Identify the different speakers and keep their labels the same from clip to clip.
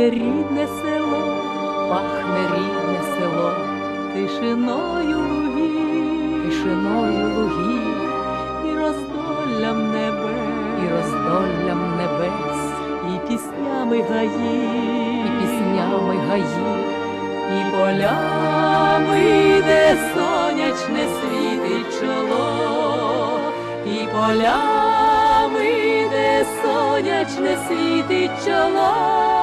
Speaker 1: Пахне рідне село, пахне рідне село, тишиною лугів, тишиною лугів, і роздоллям небес, і роздоллям небес, і піснями гаїв, і піснями гаїв, і полями, де сонячне світить чоло, і полями, сонячне світить чоло,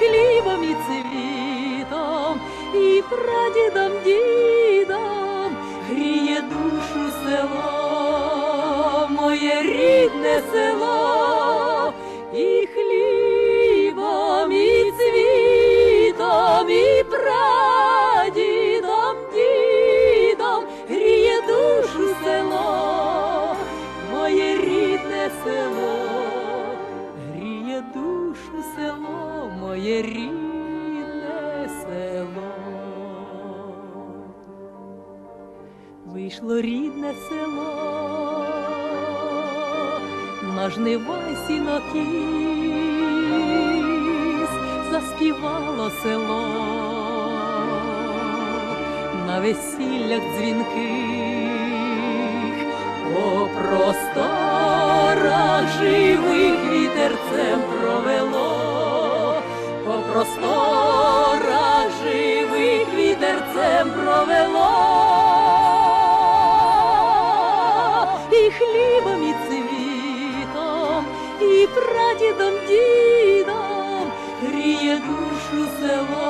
Speaker 1: хлібом, і цвітом, і прадідом, дідом гріє душу село, Вийшло рідне село, на жнива сінокіс, заспівало село, на весіллях дзвінких, по просторах живих вітерцем провело, по просторах прадідом, дідом гріє душу село,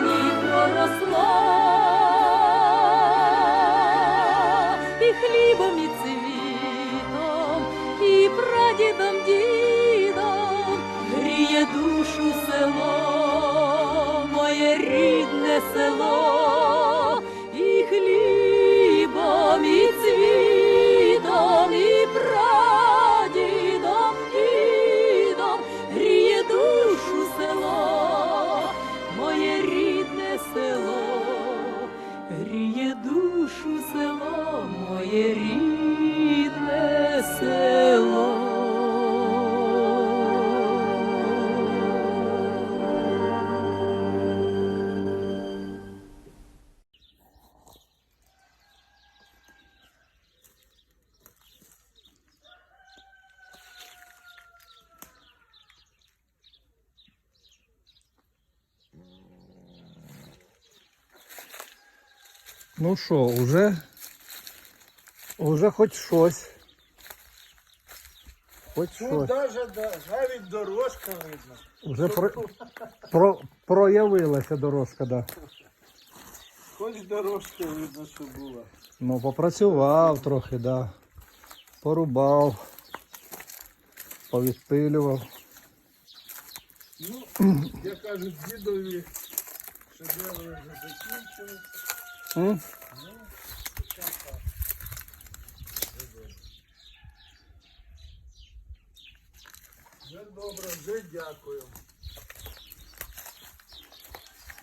Speaker 2: Ну що, уже, уже хоч щось. Хоч
Speaker 3: Ну,
Speaker 2: щось.
Speaker 3: навіть дорожка видно.
Speaker 2: Уже про, про, проявилася дорожка, да.
Speaker 3: Хоч дорожка видно, що була.
Speaker 2: Ну, попрацював трохи, да. Порубав, повідпилював.
Speaker 3: Ну, як кажуть, дідові шедеври вже закінчились.
Speaker 2: М?
Speaker 3: Вже добре, вже дякую.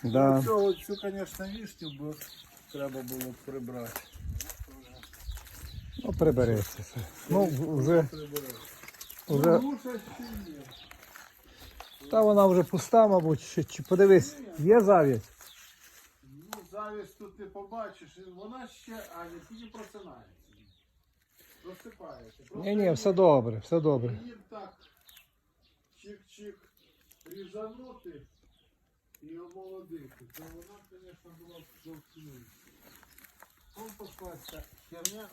Speaker 2: Да.
Speaker 3: Цього, цю, звісно, вішню б треба було б прибрати.
Speaker 2: Ну, прибереться. все. Ну, вже,
Speaker 3: Прибирати.
Speaker 2: вже,
Speaker 3: Ну, груша ще є.
Speaker 2: та вона вже пуста, мабуть, чи, чи подивись, є завість?
Speaker 3: Завість тут не побачиш. Вона ще, а не тільки просинається. Просипаєте.
Speaker 2: Ні, ні, все добре, все добре.
Speaker 3: Їм так чик-чик різанути і омолодити, то вона, звісно, була зовсім. Он пошла ця херня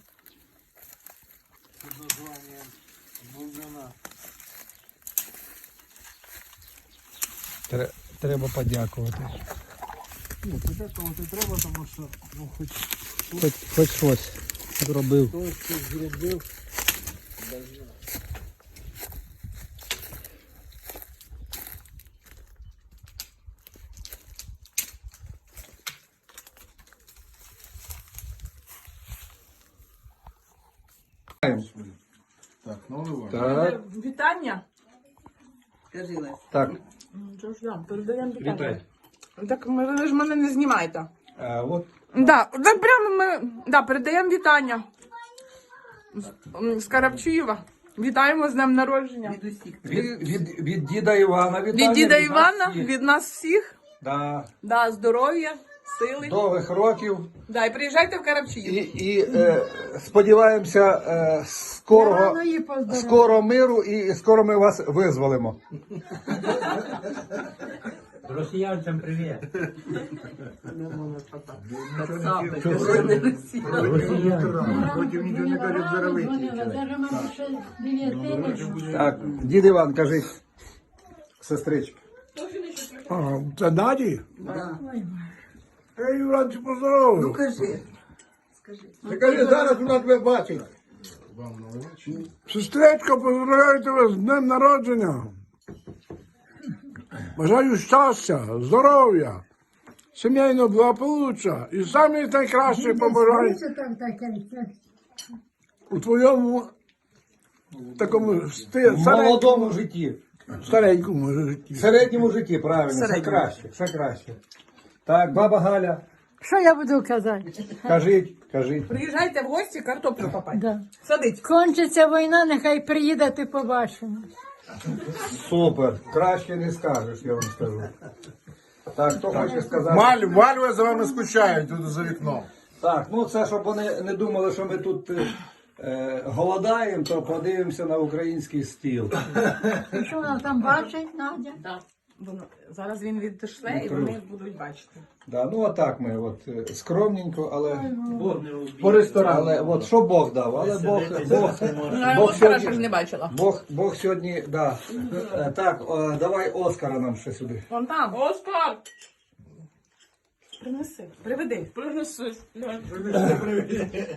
Speaker 3: під названням бульбина.
Speaker 2: Треба подякувати.
Speaker 3: Ні, подякувати треба, тому що ну, хоч
Speaker 2: Хоч, хоч щось зробив.
Speaker 3: хтось щось зробив. Так, наливай.
Speaker 2: Так,
Speaker 4: Вітання.
Speaker 2: так.
Speaker 4: Що ж я, передаємо вітання.
Speaker 2: Вітай.
Speaker 4: Так ви ж мене не знімаєте.
Speaker 2: А, от
Speaker 4: Да, так прямо ми да, передаємо вітання. З, з. Вітаємо з днем народження.
Speaker 2: від, від, від діда Івана вітання.
Speaker 4: Від діда
Speaker 2: нас
Speaker 4: Івана,
Speaker 2: всіх.
Speaker 4: від нас всіх.
Speaker 2: Да,
Speaker 4: Да, здоров'я, сили.
Speaker 2: довгих років.
Speaker 4: Да, і приїжджайте в
Speaker 2: І, і е, сподіваємося е, скорого, скоро миру і скоро ми вас визволимо.
Speaker 5: Росіянцям привіт.
Speaker 3: Потім нічого не кажуть, заравити.
Speaker 2: Так, дід Іван, кажи, сестрички.
Speaker 3: А, це Наді? Ей, Іванці, поздоровую. Ну, кажи. Ти кажи, зараз вона тебе бачить. Сестричка, поздравляю тебе з днем народження. Бажаю щастя, здоров'я, сімейного благополуччя і самі найкраще побажаю у твоєму такому сти-
Speaker 2: молодому житті,
Speaker 3: старенькому житті.
Speaker 2: в середньому житті, правильно, все краще, все краще. Так, баба Галя,
Speaker 6: Що я буду казати?
Speaker 2: кажіть, кажіть.
Speaker 4: Приїжджайте в гості, картоплю копати.
Speaker 6: Да.
Speaker 4: Садить.
Speaker 6: Кончиться війна, нехай приїде, ти побачимо.
Speaker 2: Супер, краще не скажеш, я вам скажу. Так, хто хоче сказати?
Speaker 3: Маль, Вальва за вами скучають тут за вікном.
Speaker 2: Так, ну це щоб вони не думали, що ми тут е, е, голодаємо, то подивимося на український стіл.
Speaker 6: Що вона там бачить, Надя?
Speaker 4: Воно- Зараз він відійшле і вони будуть бачити.
Speaker 2: Да, ну отак ми, от е, скромненько, але
Speaker 5: Бог не убій.
Speaker 2: по ресторану. Але от що Бог дав, але Бог, Бог,
Speaker 4: Ну,
Speaker 2: Бог
Speaker 4: Оскара ж
Speaker 2: сьогодні,
Speaker 4: не бачила.
Speaker 2: Бог, Бог сьогодні, да. Е, Так, давай Оскара нам ще сюди.
Speaker 4: Вон там. Оскар! Принеси. Приведи. Принеси.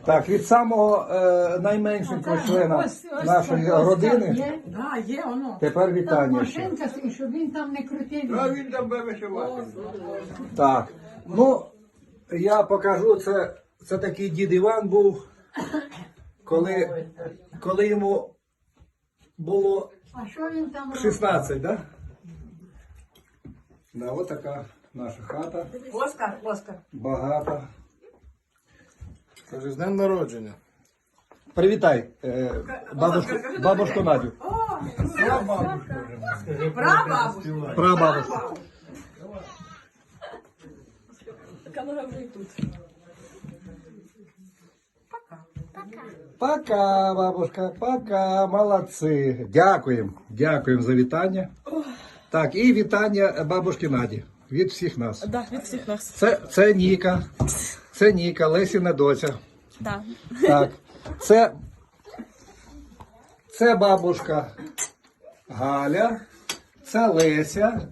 Speaker 2: Так, від самого е, найменшого члена
Speaker 6: Ось- ось
Speaker 2: нашої родини.
Speaker 6: є.
Speaker 4: Да, є воно.
Speaker 2: Тепер
Speaker 6: Там
Speaker 2: вітання. ще.
Speaker 6: машинка, щоб він там не крутив.
Speaker 3: він там вишивати.
Speaker 2: Так. Ну, я покажу, це, це такий дід Іван був, коли, коли йому було
Speaker 6: А що він там робить?
Speaker 2: 16, да? Да, от така наша хата,
Speaker 4: Оскар, Оскар.
Speaker 2: багата.
Speaker 3: Каже, з днем народження.
Speaker 2: Привітай, е, бабушку, бабушку Надю.
Speaker 4: Прабабушка.
Speaker 2: Прабабушку.
Speaker 4: Камера вже і тут.
Speaker 2: Пока, бабушка, пока, молодці. Дякуємо, дякуємо за вітання. Так, і вітання бабушки Наді від всіх нас.
Speaker 4: Да, від всіх нас.
Speaker 2: Це, це Ніка. Це Ніка, Лесіна доця.
Speaker 4: Да.
Speaker 2: Так. Це, це бабушка Галя. Це Леся.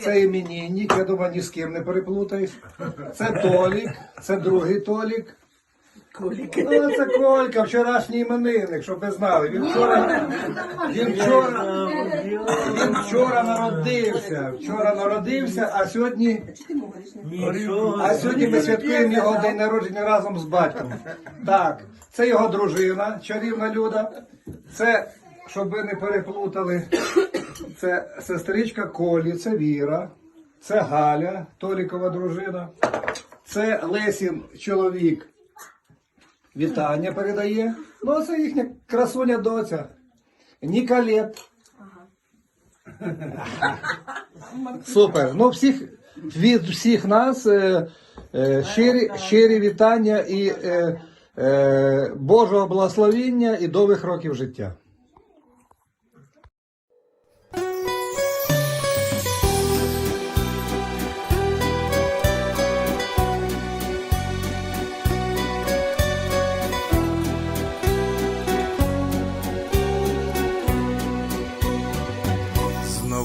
Speaker 2: Це іменінник, я думаю, ні з ким не переплутаюсь. Це Толік, це другий Толік.
Speaker 4: Колік.
Speaker 2: Ну, це Колька, вчорашній іменинник, щоб ви знали. Він вчора, він вчора, він вчора народився. Вчора народився, а сьогодні а сьогодні ми святкуємо його день народження разом з батьком. Так, це його дружина, чарівна Люда. Це, щоб ви не переплутали, це сестричка Колі, це Віра, це Галя, Толікова дружина, це Лесін чоловік. Вітання передає. Ну, а це їхня красуня доця. Ніколет. Супер. Ну, всіх, від всіх нас е, е, щирі, щирі вітання і е, Е, Божого благословіння і довгих років життя.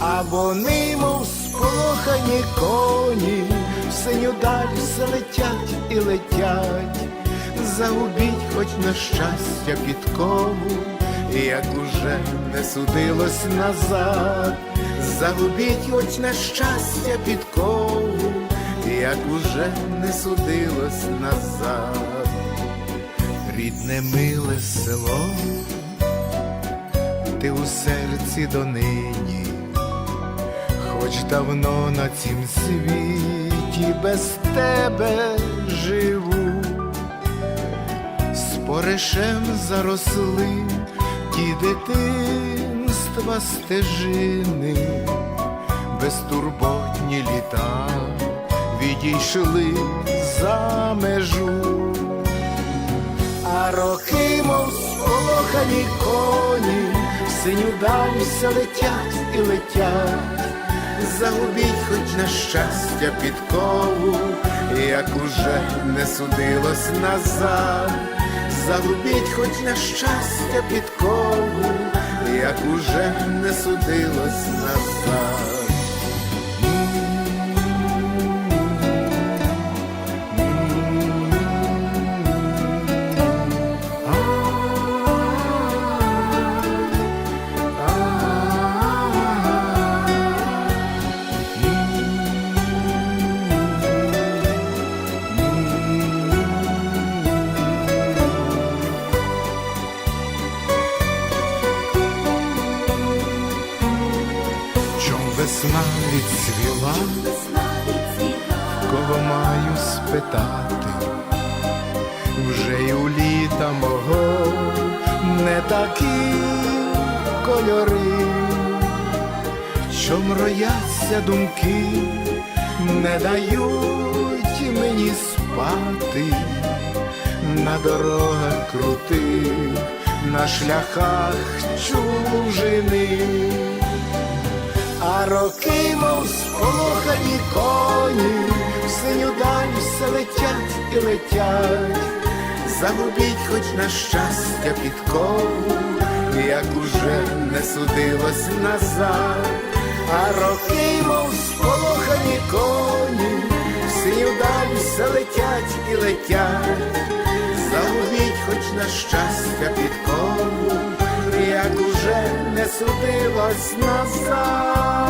Speaker 7: а вони, мов сполохані коні, в синю даль все летять і летять, загубіть хоч на щастя підкову, як уже не судилось назад, загубіть хоч на щастя підкову, як уже не судилось назад, рідне миле село, ти у серці донині хоч давно на цім світі без тебе живу, споришем заросли ті дитинства стежини, безтурботні літа відійшли за межу. А роки, мов сполохані коні, в синю даль все летять і летять, загубіть хоч на щастя підкову, як уже не судилось назад, загубіть хоч на щастя підкову, як уже не судилось назад. Весна відцвіла, кого маю спитати, вже й у літа мого не такі кольори, чом рояться думки, не дають мені спати. На дорогах крутих, на шляхах чужини. А роки, мов сполохані коні, в синю даль все летять і летять, загубіть хоч на щастя підкову, як уже не судилось назад, а роки, мов сполохані коні, в синю даль все летять і летять, загубіть хоч на щастя підкову, як уже не судилось назад.